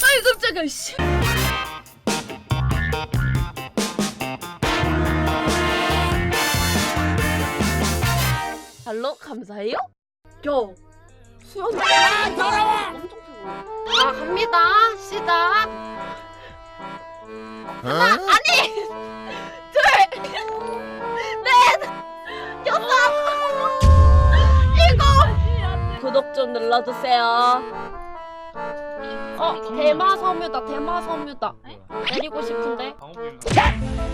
아이 깜짝이야 씨. 할로 감사해요? 야 수연 아 더러워! 엄청 피곤해 자 갑니다. 시작. 하나 아니! 둘넷 여섯! 일곱! 구독 좀 눌러주세요 어 대마 섬유다 대마 섬유다. 내리고 싶은데.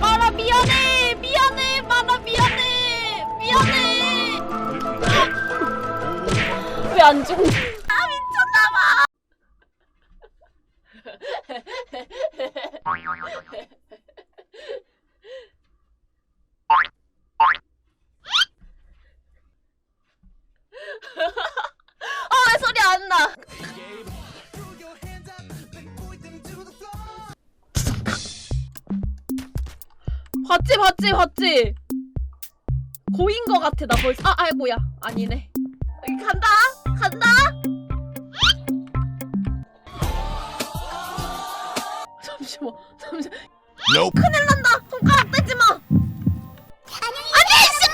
마라 미안해 미안해 마라 미안해 미안해. 왜안아 미쳤나봐. 아왜 소리 안 나 봤지 봤지 봤지 고인 거 같아 나 벌써. 아 아이고야. 아니네. 간다. 간다. 잠시만 잠시만. Nope. 큰일 난다. 손가락 떼지 마. 아니 씨!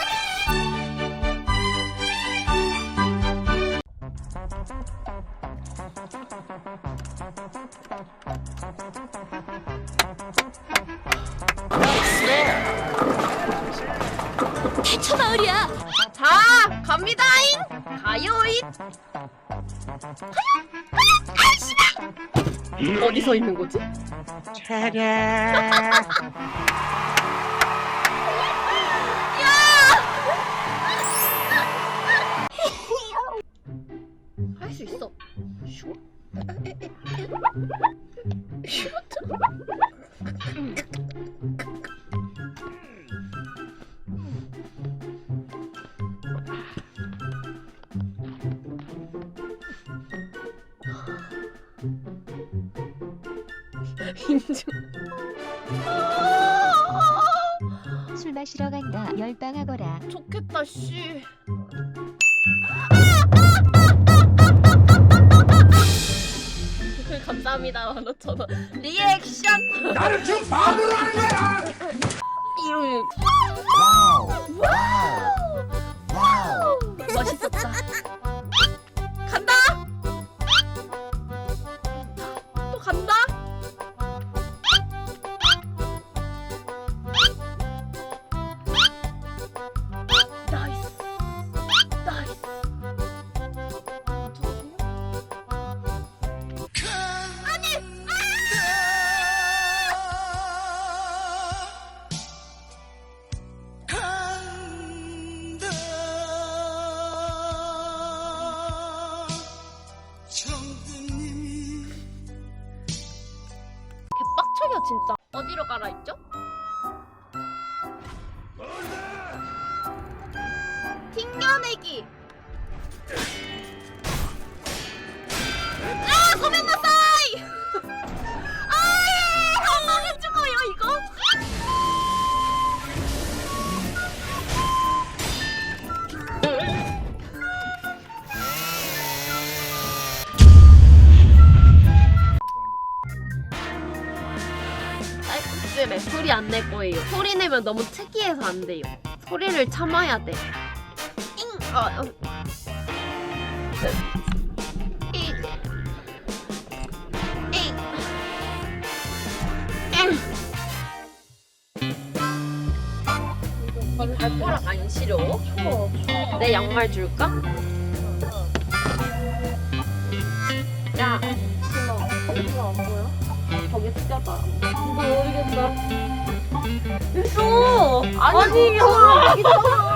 대처마 자 갑니다잉 가요잇 가요 가요 아이씨발 어디서 있는 거지? 할수 있어. 슈. 슈. 인증. 술 마시러 간다. 열방하거라. 좋겠다 씨. 감사합니다 만 오천 원 리액션 나를 지금 바보로 하는 거야. 이런 와우. 와우. 멋있 진짜 어디로 했죠? 튕겨내기 딸꾹질에 소리 안 낼 거예요. 소리 내면 너무 특이해서 안 돼요. 소리를 참아야 돼. 잉! 어, 어. 잉! 잉! 잉! 발가락 안 시려? 내 양말 줄까? 야, 신어. 신어 안 보여? 거기 숙여봐. 모르겠다. 있어. 아니, 여기 있잖아.